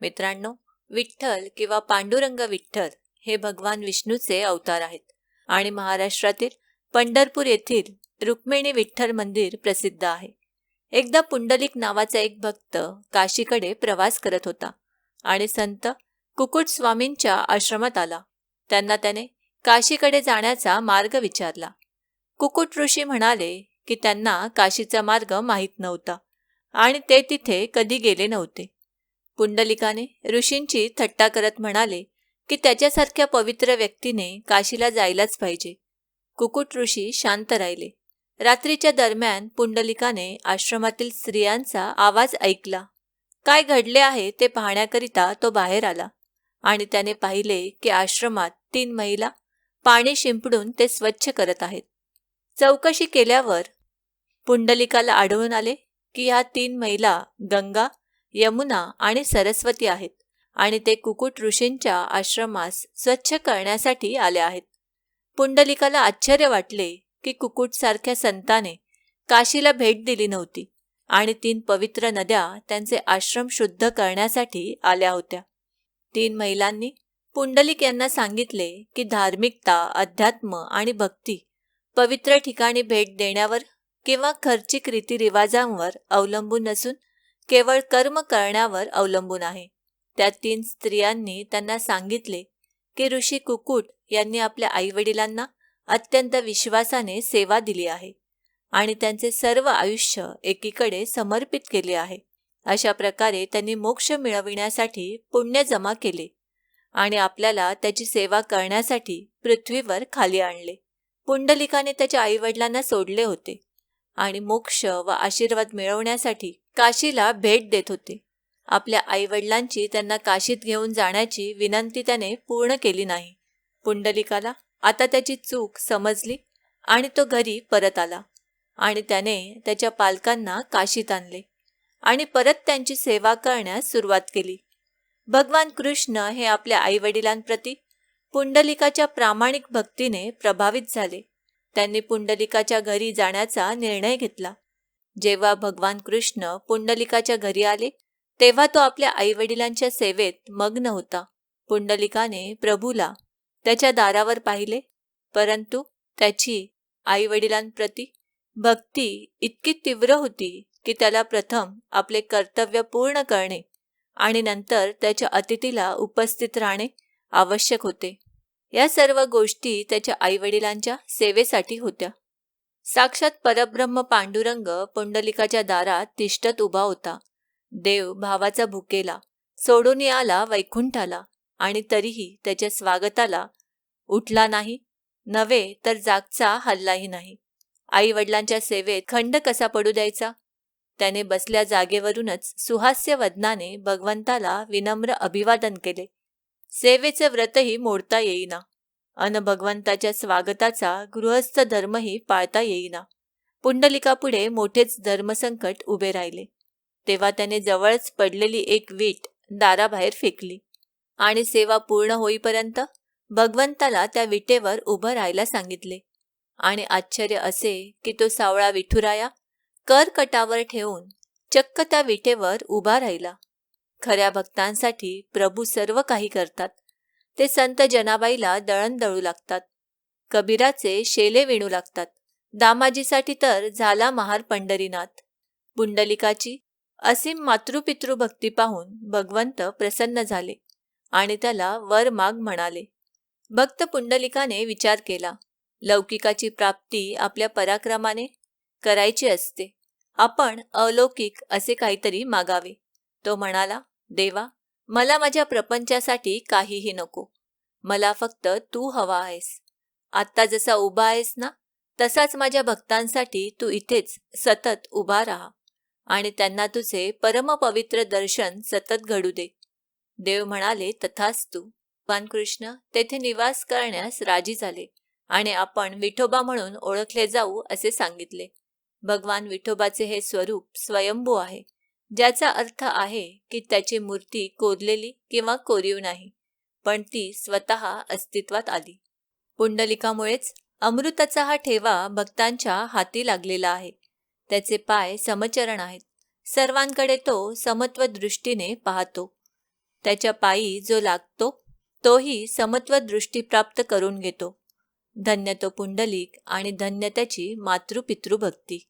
मित्रांनो विठ्ठल किंवा पांडुरंग विठ्ठल हे भगवान विष्णूचे अवतार आहेत. आणि महाराष्ट्रातील पंढरपूर येथील रुक्मिणी विठ्ठल मंदिर प्रसिद्ध आहे. एकदा पुंडलिक नावाचा एक भक्त काशीकडे प्रवास करत होता आणि संत कुकुट स्वामींच्या आश्रमात आला. त्यांना त्याने काशीकडे जाण्याचा मार्ग विचारला. कुकुट ऋषी म्हणाले की त्यांना काशीचा मार्ग माहीत नव्हता आणि ते तिथे कधी गेले नव्हते. पुंडलिकाने ऋषींची थट्टा करत म्हणाले की त्याच्यासारख्या पवित्र व्यक्तीने काशीला जायलाच पाहिजे. कुकुट ऋषी शांत राहिले. रात्रीच्या दरम्यान पुंडलिकाने आश्रमातील स्त्रियांचा आवाज ऐकला. काय घडले आहे ते पाहण्याकरिता तो बाहेर आला आणि त्याने पाहिले की आश्रमात तीन महिला पाणी शिंपडून ते स्वच्छ करत आहेत. चौकशी केल्यावर पुंडलिकाला आढळून आले की ह्या तीन महिला गंगा यमुना आणि सरस्वती आहेत आणि ते कुकुट ऋषींच्या आश्रमास स्वच्छ करण्यासाठी आले आहेत. पुंडलिकाला आश्चर्य वाटले की कुकुटसारख्या संताने काशीला भेट दिली नव्हती आणि तीन पवित्र नद्या त्यांचे आश्रम शुद्ध करण्यासाठी आल्या होत्या. तीन महिलांनी पुंडलिक यांना सांगितले की धार्मिकता अध्यात्म आणि भक्ती पवित्र ठिकाणी भेट देण्यावर किंवा खर्चिक रीतिरिवाजांवर अवलंबून नसून केवळ कर्म करण्यावर अवलंबून आहे. त्या तीन स्त्रियांनी त्यांना सांगितले की ऋषी कुकुट यांनी आपल्या आईवडिलांना अत्यंत विश्वासाने सेवा दिली आहे आणि त्यांचे सर्व आयुष्य एकीकडे समर्पित केले आहे. अशा प्रकारे त्यांनी मोक्ष मिळविण्यासाठी पुण्य जमा केले आणि आपल्याला त्याची सेवा करण्यासाठी पृथ्वीवर खाली आणले. पुंडलिकाने त्याच्या आईवडिलांना सोडले होते आणि मोक्ष व आशीर्वाद मिळवण्यासाठी काशीला भेट देत होते. आपल्या आईवडिलांची त्यांना काशीत घेऊन जाण्याची विनंती त्याने पूर्ण केली नाही. पुंडलिकाला आता त्याची चूक समजली आणि तो घरी परत आला आणि त्याने त्याच्या पालकांना काशीत आणले आणि परत त्यांची सेवा करण्यास सुरुवात केली. भगवान कृष्ण हे आपल्या आईवडिलांप्रती पुंडलिकाच्या प्रामाणिक भक्तीने प्रभावित झाले. त्यांनी पुंडलिकाच्या घरी जाण्याचा निर्णय घेतला. जेव्हा भगवान कृष्ण पुंडलिकाच्या घरी आले तेव्हा तो आपल्या आईवडिलांच्या सेवेत मग्न होता. पुंडलिकाने प्रभूला त्याच्या दारावर पाहिले परंतु त्याची आईवडिलांप्रती भक्ती इतकी तीव्र होती की त्याला प्रथम आपले कर्तव्य पूर्ण करणे आणि नंतर त्याच्या अतिथीला उपस्थित राहणे आवश्यक होते. या सर्व गोष्टी त्याच्या आईवडिलांच्या सेवेसाठी होत्या. साक्षात परब्रह्म पांडुरंग पुंडलिकाच्या दारात तिष्ठत उभा होता. देव भावाचा भुकेला सोडून आला वैकुंठाला आणि तरीही त्याच्या स्वागताला उठला नाही. नव्हे तर जागचा हल्लाही नाही. आई वडिलांच्या सेवेत खंड कसा पडू द्यायचा? त्याने बसल्या जागेवरूनच सुहास्य वदनाने भगवंताला विनम्र अभिवादन केले. सेवेचे व्रतही मोडता येईना. अन भगवंताच्या स्वागताचा गृहस्थ धर्मही पाळता येईना. पुंडलिकापुढे मोठेच धर्मसंकट उभे राहिले. तेव्हा त्याने जवळच पडलेली एक वीट दाराबाहेर फेकली. आणि सेवा पूर्ण होईपर्यंत भगवंताला त्या विटेवर उभं राहायला सांगितले. आणि आश्चर्य असे की तो सावळा विठुराया करकटावर ठेवून चक्क त्या विटेवर उभा राहिला. खऱ्या भक्तांसाठी प्रभू सर्व काही करतात. ते संत जनाबाईला दळण दळू लागतात. कबीराचे शेले विणू लागतात. दामाजीसाठी तर झाला महार पंढरीनाथ. पुंडलिकाची असीम मातृपितृ भक्ती पाहून भगवंत प्रसन्न झाले आणि त्याला वर माग म्हणाले. भक्त पुंडलिकाने विचार केला. लौकिकाची प्राप्ती आपल्या पराक्रमाने करायची असते. आपण अलौकिक असे काहीतरी मागावे. तो म्हणाला देवा मला माझ्या प्रपंचासाठी काहीही नको. मला फक्त तू हवा आहेस. आत्ता जसा उभा आहेस ना तसाच माझ्या भक्तांसाठी तू इथेच सतत उभा राहा आणि त्यांना तुझे परमपवित्र दर्शन सतत घडू दे. देव म्हणाले तथाच तू. कृष्ण तेथे निवास करण्यास राजी झाले आणि आपण विठोबा म्हणून ओळखले जाऊ असे सांगितले. भगवान विठोबाचे हे स्वरूप स्वयंभू आहे. ज्याचा अर्थ आहे की त्याची मूर्ती कोरलेली किंवा कोरीव नाही पण ती स्वतः अस्तित्वात आली. पुंडलिकामुळेच अमृताचा हा ठेवा भक्तांच्या हाती लागलेला आहे. त्याचे पाय समचरण आहेत. सर्वांकडे तो समत्व दृष्टीने पाहतो. त्याच्या पायी जो लागतो तोही समत्व दृष्टी प्राप्त करून घेतो. धन्य तो पुंडलिक आणि धन्य त्याची मातृपितृभक्ती.